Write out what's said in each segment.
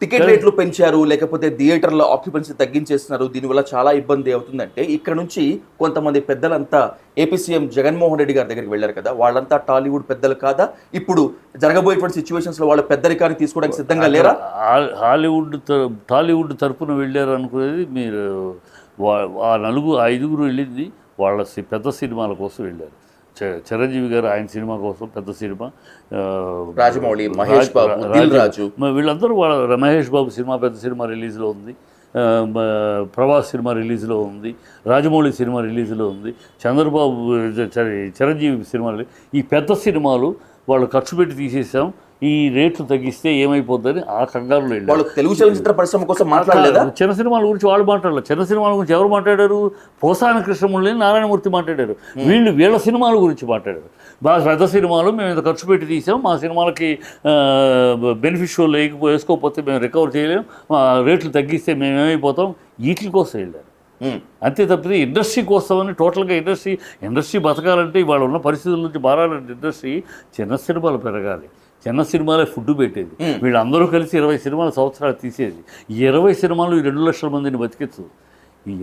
Ticket రేట్లు పెంచారు లేకపోతే థియేటర్ల ఆక్యుపెన్సీ తగ్గించేస్తున్నారు. దీనివల్ల చాలా ఇబ్బంది అవుతుందంటే ఇక్కడ నుంచి కొంతమంది పెద్దలంతా ఏపీ సీఎం జగన్మోహన్ రెడ్డి గారి దగ్గరికి వెళ్ళారు కదా. వాళ్ళంతా టాలీవుడ్ పెద్దలు కాదా? ఇప్పుడు జరగబోయేటువంటి సిచ్యువేషన్స్లో వాళ్ళ పెద్దరికాన్ని తీసుకోవడానికి సిద్ధంగా లేరా? హాలీవుడ్ టాలీవుడ్ తరపున వెళ్ళారు అనుకునేది మీరు ఆ నలుగురు ఐదుగురు వెళ్ళింది వాళ్ళ పెద్ద సినిమాల కోసం వెళ్ళారు. చిరంజీవి గారు ఆయన సినిమా కోసం పెద్ద సినిమా రాజమౌళి, మహేష్ బాబు, రాజ- వీళ్ళందరూ వాళ్ళ మహేష్ బాబు సినిమా పెద్ద సినిమా రిలీజ్లో ఉంది. ప్రభాస్ సినిమా రిలీజ్లో ఉంది. రాజమౌళి సినిమా రిలీజ్లో ఉంది. చంద్రబాబు చిరంజీవి సినిమా ఈ పెద్ద సినిమాలు వాళ్ళు ఖర్చు పెట్టి తీసేసాం. ఈ రేట్లు తగ్గిస్తే ఏమైపోద్దని ఆ కంగారులో వాళ్ళు తెలుగు చలనచిత్ర పరిశ్రమ కోసం మాట్లాడలేదా? చిన్న సినిమాల గురించి వాళ్ళు మాట్లాడలేదు. చిన్న సినిమాల గురించి ఎవరు మాట్లాడారు? పోసాని కృష్ణమురళి నారాయణమూర్తి మాట్లాడారు. వీళ్ళు వీళ్ళ సినిమాల గురించి మాట్లాడారు. బాగా పెద్ద సినిమాలు మేము ఇంత ఖర్చు పెట్టి తీసాం. మా సినిమాలకి బెనిఫిషియల్ లేకపో వేసుకోకపోతే మేము రికవర్ చేయలేం. ఆ, రేట్లు తగ్గిస్తే మేము ఏమైపోతాం? వీటి కోసం వెళ్ళారు. అంతే తప్పితే ఇండస్ట్రీ కోసమని టోటల్గా ఇండస్ట్రీ ఇండస్ట్రీ బతకాలంటే ఇవాళ ఉన్న పరిస్థితుల నుంచి మారాలంటే ఇండస్ట్రీ చిన్న సినిమాలు పెరగాలి. చిన్న సినిమాలే ఫుడ్ పెట్టేది. వీళ్ళందరూ కలిసి ఇరవై సినిమాలు సంవత్సరాలు తీసేది. ఈ ఇరవై సినిమాలు ఈ రెండు లక్షల మందిని బతికించు ఈ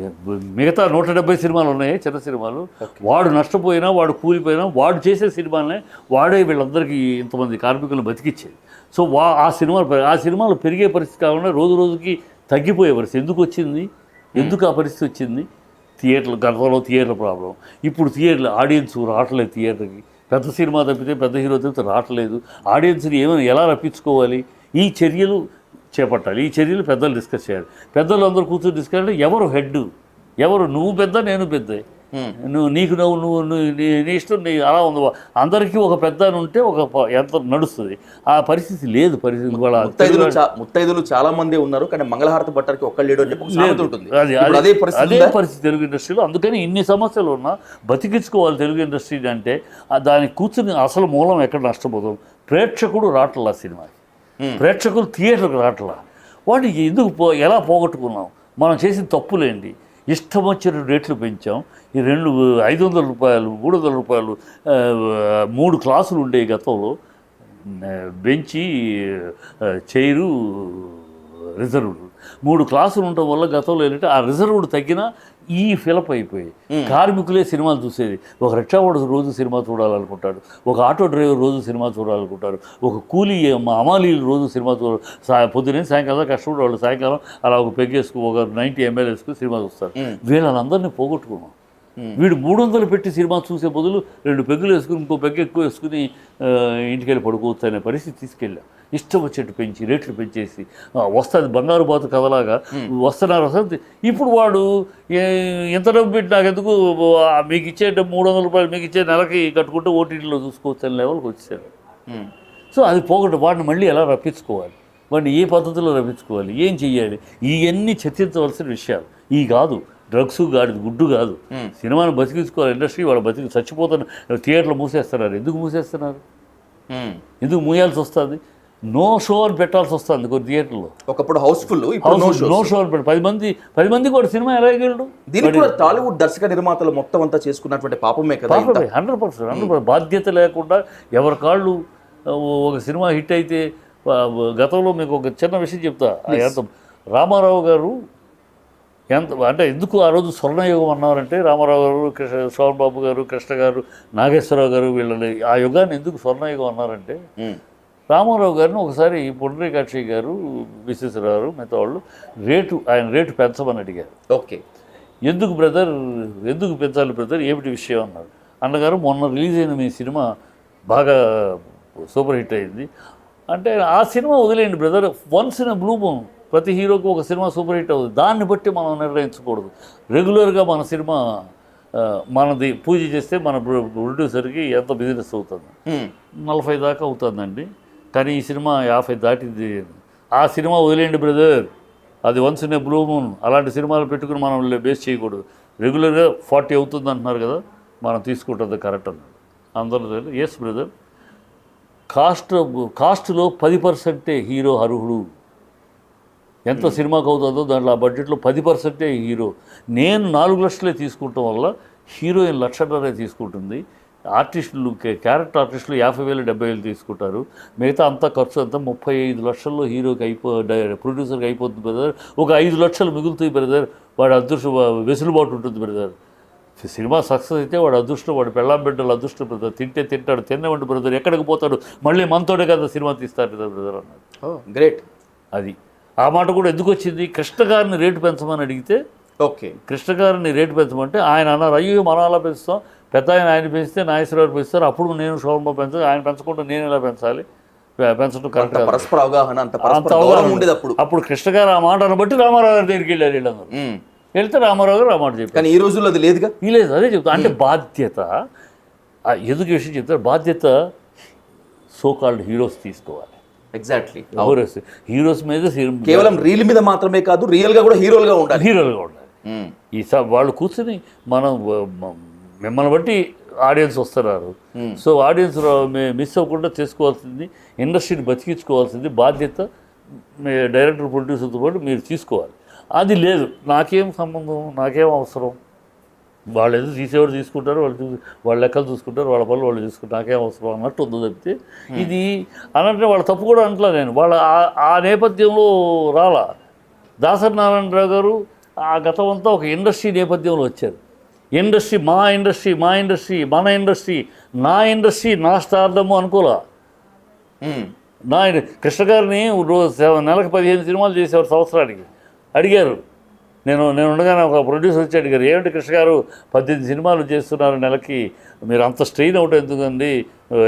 మిగతా నూట డెబ్బై సినిమాలు ఉన్నాయి చిన్న సినిమాలు. వాడు నష్టపోయినా వాడు కూలిపోయినా వాడు చేసే సినిమాలనే వాడే వీళ్ళందరికీ ఇంతమంది కార్మికులను బతికిచ్చేది. సో వా ఆ సినిమాలు ఆ సినిమాలు పెరిగే పరిస్థితి కాకుండా రోజు రోజుకి తగ్గిపోయే పరిస్థితి. ఎందుకు వచ్చింది? ఎందుకు ఆ పరిస్థితి వచ్చింది? థియేటర్లు గతంలో థియేటర్ ప్రాబ్లం. ఇప్పుడు థియేటర్లు ఆడియన్స్ రావట్లేదు థియేటర్కి. పెద్ద సినిమా తప్పితే పెద్ద హీరో తప్పితే రావట్లేదు. ఆడియన్స్ని ఏమైనా ఎలా రప్పించుకోవాలి? ఈ చర్యలు చేపట్టాలి. ఈ చర్యలు పెద్దలు డిస్కస్ చేయాలి. పెద్దలు అందరూ కూర్చొని డిస్కస్ అంటే ఎవరు హెడ్ ఎవరు నువ్వు పెద్ద నేను పెద్ద? నువ్వు నీకు నువ్వు నువ్వు నీ నీ ఇష్టం నీ అలా ఉంది. అందరికీ ఒక పెద్ద ఉంటే ఒక ఎంత నడుస్తుంది. ఆ పరిస్థితి లేదు పరిస్థితి వాళ్ళ ముత్తైదులు ముత్తైదులు చాలా మంది ఉన్నారు కానీ మంగళహారతి పట్టడానికి ఒక్కళ్ళు లేడు అని చెప్పి ఒక సామెత ఉంటుంది. అది పరిస్థితి అదే ఉందా? పరిస్థితి తెలుగు ఇండస్ట్రీలో. అందుకని ఇన్ని సమస్యలు ఉన్నా బతికించుకోవాలి తెలుగు ఇండస్ట్రీ అంటే ఆ దానికి కూర్చుని అసలు మూలం ఎక్కడ నష్టపోతాం? ప్రేక్షకుడు రావట్లా సినిమాకి. ప్రేక్షకులు థియేటర్కి రావట్లా వాటిని ఎందుకు పో ఎలా పోగొట్టుకున్నాం? మనం చేసిన తప్పులేంటి? ఇష్టం వచ్చిన రేట్లు పెంచాం. ఈ రెండు ఐదు వందల రూపాయలు మూడు వందల రూపాయలు మూడు క్లాసులు ఉండే గతంలో బెంచి చైరు రిజర్వ్డ్ మూడు క్లాసులు ఉండటం వల్ల గతంలో ఏంటంటే ఆ రిజర్వ్డ్ తగ్గినా ఈ ఫిలప్ అయిపోయి కార్మికులే సినిమాలు చూసేది. ఒక రిక్షావాడు రోజు సినిమా చూడాలనుకుంటాడు. ఒక ఆటో డ్రైవర్ రోజు సినిమా చూడాలనుకుంటారు ఒక కూలీ మా అమాలీలు రోజు సినిమా చూడ సా పొద్దునే సాయంకాలం కష్టపడే వాళ్ళు సాయంకాలం అలా ఒక పెగ్గేసుకు ఒక నైంటీ ఎంఎల్ వేసుకుని సినిమా చూస్తారు. వీళ్ళందరినీ పోగొట్టుకున్నాం. వీడు మూడు వందలు పెట్టి సినిమా చూసే బదులు రెండు పెగ్గులు వేసుకుని ఇంకో పెగ్గు ఎక్కువ వేసుకుని ఆ, ఇంటికి వెళ్ళి పడుకోవచ్చు అనే పరిస్థితి తీసుకెళ్ళాం. ఇష్టం వచ్చేట్టు పెంచి రేట్లు పెంచేసి వస్తుంది బంగారు బాతు కథలాగా వస్తున్నారు వస్తుంది ఇప్పుడు వాడు ఎంత డబ్బు పెట్టి నాకు ఎందుకు మీకు ఇచ్చే డబ్బు మూడు వందల రూపాయలు మీకు ఇచ్చే నెలకి కట్టుకుంటే ఓటీటీలో చూసుకోవచ్చు అనే లెవెల్కి వచ్చారు ఉమ్. సో అది పోగొట్టు వాడిని మళ్ళీ ఎలా రప్పించుకోవాలి? వాడిని ఏ పద్ధతిలో రప్పించుకోవాలి? ఏం చెయ్యాలి? ఇవన్నీ చర్చించవలసిన విషయాలు. ఈ కాదు డ్రగ్స్ కాదు గుడ్డు కాదు. సినిమాను బతికించుకోవాలి ఇండస్ట్రీ వాళ్ళు బతికి చచ్చిపోతున్న థియేటర్లు మూసేస్తున్నారు. ఎందుకు మూసేస్తున్నారు. ఎందుకు మూయాల్సి వస్తుంది? నో షో అని పెట్టాల్సి వస్తుంది కొన్ని థియేటర్లో. ఒకప్పుడు హౌస్ఫుల్ నో షో అని పెట్టి పది మంది పది మంది కూడా సినిమా ఎలా వెళ్ళడు దీనికి కూడా టాలీవుడ్ దర్శక నిర్మాతలు మొత్తం అంతా చేసుకున్నటువంటి పాపమే కదా. హండ్రెడ్ పర్సెంట్ హండ్రెడ్ బాధ్యత లేకుండా ఎవరి కాళ్ళు ఒక సినిమా హిట్ అయితే గతంలో మీకు ఒక చిన్న విషయం చెప్తా ఎంత రామారావు గారు ఎంత అంటే ఎందుకు ఆ రోజు స్వర్ణయుగం అన్నారంటే రామారావు గారు కృష్ణ శోభన్ బాబు గారు కృష్ణ గారు నాగేశ్వరరావు గారు వీళ్ళని ఆ యుగాన్ని ఎందుకు స్వర్ణయుగం అన్నారంటే ఉమ్. రామారావు గారిని ఒకసారి పుండరీకాక్షి గారు విశ్వేశ్వరరావు మిగతా వాళ్ళు రేటు ఆయన రేటు పెంచమని అడిగారు. ఓకే. ఎందుకు బ్రదర్ ఎందుకు పెంచాలి బ్రదర్ ఏమిటి విషయం అన్నారు. అన్నగారు మొన్న రిలీజ్ అయిన మీ సినిమా బాగా సూపర్ హిట్ అయింది. అంటే ఆ సినిమా వదిలేయండి brother. Once in blue moon ప్రతి హీరోకి ఒక సినిమా సూపర్ హిట్ అవుతుంది. దాన్ని బట్టి మనం నిర్ణయించకూడదు. రెగ్యులర్గా మన సినిమా మనది పూజ చేస్తే మన ప్రొ- ప్రొడ్యూసర్కి ఎంత బిజినెస్ అవుతుంది. నలభై దాకా అవుతుందండి. కానీ ఈ సినిమా యాభై దాటింది. ఆ సినిమా వదిలేయండి బ్రదర్. అది once in a blue moon. అలాంటి సినిమాలు పెట్టుకుని మనం బేస్ చేయకూడదు. రెగ్యులర్గా ఫార్టీ అవుతుంది అంటున్నారు కదా మనం తీసుకుంటుంది కరెక్ట్ అన్నారు అందరూ ఎస్ బ్రదర్ కాస్ట్ కాస్ట్లో పది పర్సెంటే హీరో అర్హుడు. ఎంత సినిమాకి అవుతుందో దాంట్లో ఆ బడ్జెట్లో పది పర్సెంటే హీరో. నేను నాలుగు లక్షలే తీసుకుంటాం వల్ల హీరోయిన్ లక్షన్నరే తీసుకుంటుంది. ఆర్టిస్టులు క్యారెక్టర్ ఆర్టిస్టులు యాభై వేలు డెబ్బై వేలు తీసుకుంటారు. మిగతా అంతా ఖర్చు అంతా ముప్పై ఐదు లక్షల్లో హీరోకి అయిపో ప్రొడ్యూసర్కి అయిపోతుంది బ్రదర్. ఒక ఐదు లక్షలు మిగులుతాయి బ్రదర్. వాడి అదృష్టం వెసులుబాటు ఉంటుంది బ్రదర్. సినిమా సక్సెస్ అయితే వాడు అదృష్టం వాడు పెళ్ళాం బిడ్డలు అదృష్టం బ్రదర్. తింటే తింటాడు తిన్నవంటి బ్రదర్. ఎక్కడికి పోతాడు? మళ్ళీ మనతోనే కదా సినిమా తీస్తారు కదా బ్రదర్ అన్నాడు. గ్రేట్. అది. ఆ మాట కూడా ఎందుకు వచ్చింది? కృష్ణ గారిని రేటు పెంచమని అడిగితే ఓకే. కృష్ణ గారిని రేటు పెంచమంటే ఆయన అన్నారు అయ్యో మనం అలా పెంచుతాం. పెద్ద ఆయన ఆయన పెంచితే నాగేశ్వరరావు పెంచుతారు. అప్పుడు నేను శోభ పెంచాలి ఆయన పెంచకుండా నేను ఎలా పెంచాలి? పెంచడం కరెక్ట్. పరస్పర అవగాహన అంత అవగాహన ఉండేది అప్పుడు. అప్పుడు కృష్ణ గారు ఆ మాటను బట్టి రామారావు గారి దగ్గరికి వెళ్ళారు వీళ్ళందరూ. వెళ్తే రామారావు గారు ఆ మాట చెప్పారు. కానీ ఈ రోజుల్లో అది లేదుగా? ఈ లేదు అదే చెప్తా. అంటే బాధ్యత ఎందుకు విషయం చెప్తారు. బాధ్యత సో కాల్డ్ హీరోస్ తీసుకోవాలి. ఎగ్జాక్ట్లీ హీరోస్ హీరోస్ మీద కేవలం రీల్ మీద మాత్రమే కాదు రియల్గా కూడా హీరోలుగా ఉండాలి. హీరోలుగా ఉండాలి. ఈ స- వాళ్ళు కూర్చుని మనం మిమ్మల్ని బట్టి ఆడియన్స్ వస్తున్నారు. సో ఆడియన్స్ మిస్ అవ్వకుండా చేసుకోవాల్సింది ఇండస్ట్రీని బతికించుకోవాల్సింది బాధ్యత మీ డైరెక్టర్ ప్రొడ్యూసర్తో పాటు మీరు తీసుకోవాలి. అది లేదు. నాకేం సంబంధం నాకేం అవసరం? వాళ్ళు ఏదో తీసేవాడు తీసుకుంటారు వాళ్ళు చూసి వాళ్ళ లెక్కలు చూసుకుంటారు వాళ్ళ పనులు వాళ్ళు చూసుకుంటారు నాకేం అవసరం అన్నట్టు ఉందో తప్పితే ఇది అనంటే వాళ్ళ తప్పు కూడా అంటలా నేను. వాళ్ళ ఆ- ఆ నేపథ్యంలో రాలా. దాసరి నారాయణరావు గారు ఆ గతం అంతా ఒక ఇండస్ట్రీ నేపథ్యంలో వచ్చారు. ఇండస్ట్రీ మా ఇండస్ట్రీ మా ఇండస్ట్రీ మన ఇండస్ట్రీ నా ఇండస్ట్రీ నా స్టార్డము అనుకోలా. నా కృష్ణ గారిని రోజు నెలకు పదిహేను సినిమాలు చేసేవారు సంవత్సరానికి. అడిగారు. నేను నేను ఉండగానే ఒక ప్రొడ్యూసర్ వచ్చి అడిగారు ఏమిటి కృష్ణ గారు పద్దెనిమిది సినిమాలు చేస్తున్నారు నెలకి? మీరు అంత స్ట్రెయిన్ అవుట్ ఎందుకండి?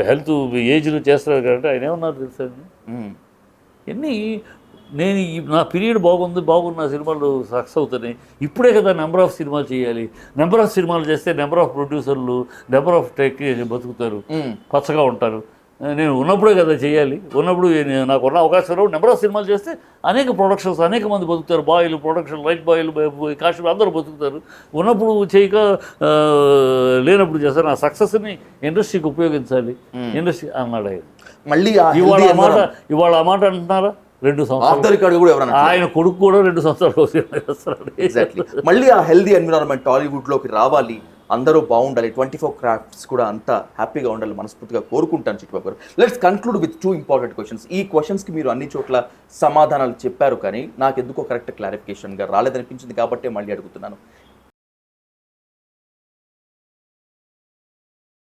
హెల్త్ ఏజ్లు చేస్తున్నారు కాబట్టి ఆయన ఏమన్నారు తెలుసా. ఎన్ని నేను ఈ నా పీరియడ్ బాగుంది బాగున్న సినిమాలు సక్సెస్ అవుతున్నాయి. ఇప్పుడే కదా నెంబర్ ఆఫ్ సినిమాలు చేయాలి. నెంబర్ ఆఫ్ సినిమాలు చేస్తే నెంబర్ ఆఫ్ ప్రొడ్యూసర్లు నెంబర్ ఆఫ్ టెక్నీషియన్ బతుకుతారు. పచ్చగా ఉంటారు. నేను ఉన్నప్పుడే కదా చేయాలి. ఉన్నప్పుడు నేను నాకు ఉన్న అవకాశం నెంబర్ ఆఫ్ సినిమాలు చేస్తే అనేక ప్రొడక్షన్స్ అనేక మంది బతుకుతారు. బాయిలు ప్రొడక్షన్ లైట్ బాయిలు కాశ్మీర్ అందరూ బతుకుతారు. ఉన్నప్పుడు చేయక లేనప్పుడు చేస్తారు ఆ సక్సెస్ని ఇండస్ట్రీకి ఉపయోగించాలి. ఇండస్ట్రీ అన్నాడు ఆయన మళ్ళీ ఇవాళ ఆ మాట. ఇవాళ ఆ మాట అంటున్నారా? రెండు సంవత్సరాలు. కూడా ఎవరన్నా ఆయన కొడుకు కూడా రెండు సంవత్సరాలు ఎగ్జాక్ట్లీ మళ్ళీ ఆ హెల్దీ ఎన్విరాన్మెంట్ టాలీవుడ్లోకి రావాలి. అందరూ బాగుండాలి. ట్వంటీ ఫోర్ క్రాఫ్ట్స్ కూడా అంతా హ్యాపీగా ఉండాలి మనస్ఫూర్తిగా కోరుకుంటాను Chittubabu garu let's conclude with two important questions ఈ క్వశ్చన్స్కి మీరు అన్ని చోట్ల సమాధానాలు చెప్పారు కానీ నాకు ఎందుకో కరెక్ట్ క్లారిఫికేషన్గా రాలేదనిపించింది కాబట్టే మళ్ళీ అడుగుతున్నాను.